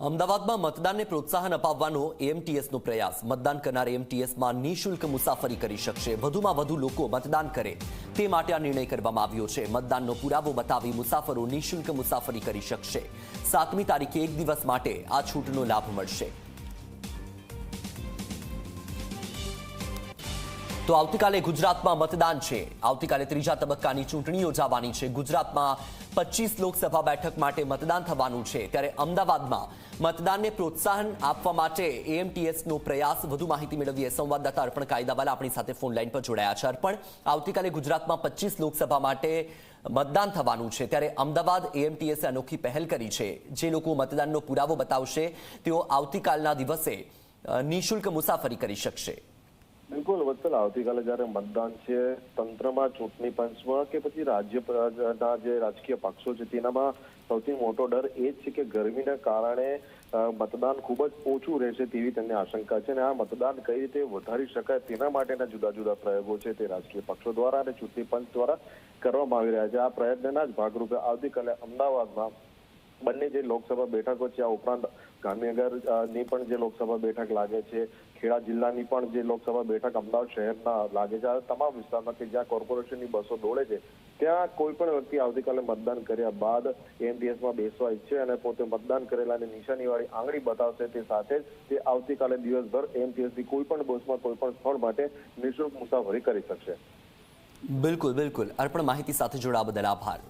અમદાવાદમાં મતદાનને પ્રોત્સાહન અપાવવાનો એએમટીએસનો પ્રયાસ. મતદાન કરનાર એએમટીએસમાં નિઃશુલ્ક મુસાફરી કરી શકશે. વધુમાં વધુ લોકો મતદાન કરે તે માટે આ નિર્ણય કરવામાં આવ્યો છે. મતદાનનો પુરાવો બતાવી મુસાફરો નિઃશુલ્ક મુસાફરી કરી શકશે. સાતમી તારીખે એક દિવસ માટે આ છૂટનો લાભ મળશે. તો આવતીકાલે ગુજરાતમાં મતદાન છે. આવતીકાલે ત્રીજા તબક્કાની ચૂંટણી યોજાવાની છે. ગુજરાતમાં પચીસ લોકસભા બેઠક માટે મતદાન થવાનું છે. ત્યારે અમદાવાદમાં મતદાનને પ્રોત્સાહન આપવા માટે એએમટીએસનો પ્રયાસ વધુ માહિતી મેળવીએ. સંવાદદાતા અર્પણ કાયદાવાલા આપણી સાથે ફોન લાઈન પર જોડાયા છે. અર્પણ, આવતીકાલે ગુજરાતમાં પચીસ લોકસભા માટે મતદાન થવાનું છે. ત્યારે અમદાવાદ એએમટીએસે અનોખી પહેલ કરી છે. જે લોકો મતદાનનો પુરાવો બતાવશે, તેઓ આવતીકાલના દિવસે નિઃશુલ્ક મુસાફરી કરી શકશે. બિલકુલ વત્સલ આવતીકાલે જયારે મતદાન છે, તંત્રમાં ચૂંટણી પંચમાં કે પછી રાજ્યના જે રાજકીય પક્ષો છે, તેનામાં સૌથી મોટો ડર એ જ છે કે ગરમીના કારણે મતદાન ખૂબ જ ઓછું રહેશે તેવી તેમની આશંકા છે અને આ મતદાન કઈ રીતે વધારી શકાય તેના માટેના જુદા જુદા પ્રયોગો છે તે રાજકીય પક્ષો દ્વારા અને ચૂંટણી પંચ દ્વારા કરવામાં આવી રહ્યા છે. આ પ્રયત્નના જ ભાગરૂપે આવતીકાલે અમદાવાદમાં બંને જે લોકસભા બેઠકો છે, આ ઉપરાંત ગાંધીનગરની પણ જે લોકસભા બેઠક લાગે છે, ખેડા જિલ્લાની પણ જે લોકસભા બેઠક અમદાવાદ શહેરના લાગે છે, આ તમામ વિસ્તારમાં કે જ્યાં કોર્પોરેશનની બસો દોડે છે, ત્યાં કોઈ પણ વ્યક્તિ આવતીકાલે મતદાન કર્યા બાદ એમટીએસમાં બેસવા ઈચ્છે અને પોતે મતદાન કરેલાની નિશાનીવાળી આંગળી બતાવશે તે સાથે જ તે આવતીકાલે દિવસભર એમટીએસની કોઈ પણ બસમાં કોઈ પણ સ્થળ માટે નિઃશુલ્ક મુસાફરી કરી શકશે. બિલકુલ બિલકુલ. અર્પણ માહિતી સાથે જોડાવા બદલ આભાર.